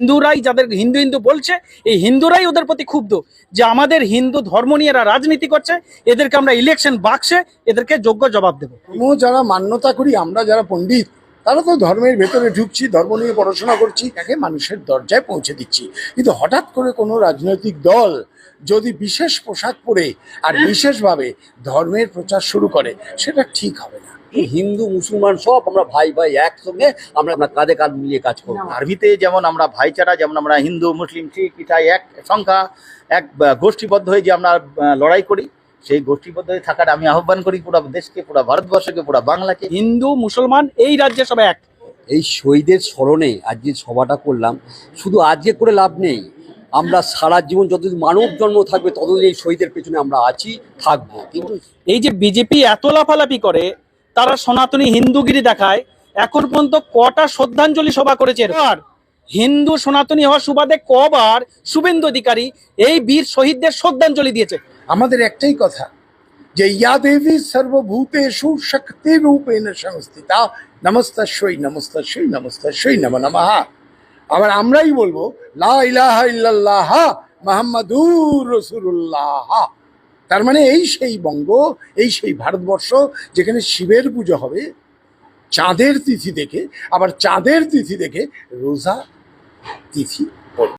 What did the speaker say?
হিন্দুরাই যাদের, হিন্দু হিন্দু বলছে, এই হিন্দুরাই ওদের প্রতি ক্ষুব্ধ যে আমাদের হিন্দু ধর্ম নিয়ে এরা রাজনীতি করছে, এদেরকে আমরা ইলেকশন বাক্সে এদেরকে যোগ্য জবাব দেবো। যারা মান্যতা করি, আমরা যারা পণ্ডিত তারা তো ধর্মের ভেতরে ঢুকছি ধর্ম নিয়ে পড়াশোনা করছি তাকে মানুষের দরজায় পৌঁছে দিচ্ছি। কিন্তু হঠাৎ করে কোনো রাজনৈতিক দল যদি বিশেষ পোশাক পরে আর বিশেষভাবে ধর্মের প্রচার শুরু করে সেটা ঠিক হবে না। হিন্দু মুসলমান সব আমরা ভাই ভাই একসঙ্গে আমরা আমরা কাঁধে কাঁধ মিলিয়ে কাজ করব। আরবিতে যেমন আমরা ভাইচারা যেমন আমরা হিন্দু মুসলিম শিখ ইটাই এক সংখ্যা এক গোষ্ঠীবদ্ধ হয়ে যে আমরা লড়াই করি সেই গোষ্ঠীবদ্ধ থাকার আমি আহ্বান করি পুরো দেশকে পুরো ভারতবর্ষকে পুরো বাংলাকে। হিন্দু মুসলমান এই রাজ্যে সবাই এক। এই শহীদের স্মরণে আজকে সভাটা করলাম শুধু আজকে করে লাভ নেই আমরা সারা জীবন যতদিন মানব জন্ম থাকবে ততদিন এই শহীদের পেছনে আমরা আছি থাকব। কিন্তু এই যে বিজেপি এত লাফালাফি করে তারা সনাতনী হিন্দুগিরি দেখায় এখন পর্যন্ত কটা শ্রদ্ধাঞ্জলি সভা করেছে আর হিন্দু সনাতনী হওয়ার সুবাদে কবার শুভেন্দু অধিকারী এই বীর শহীদদের শ্রদ্ধাঞ্জলি দিয়েছে। আমাদের একটাই কথা, যে ইয়া দেবী সর্বভূতেষু শক্তি রূপেণ সংস্থিতা নমস্তস্যই নমস্তস্যই নমস্তস্যই নম নমঃ। আবার আমরাই বলব, লা ইলাহা রাসূলুল্লাহ। তার মানে এই সেই বঙ্গ, এই সেই ভারতবর্ষ যেখানে শিবের পুজো হবে, চাঁদের তিথি দেখে, আবার চাঁদের তিথি দেখে রোজা তিথি।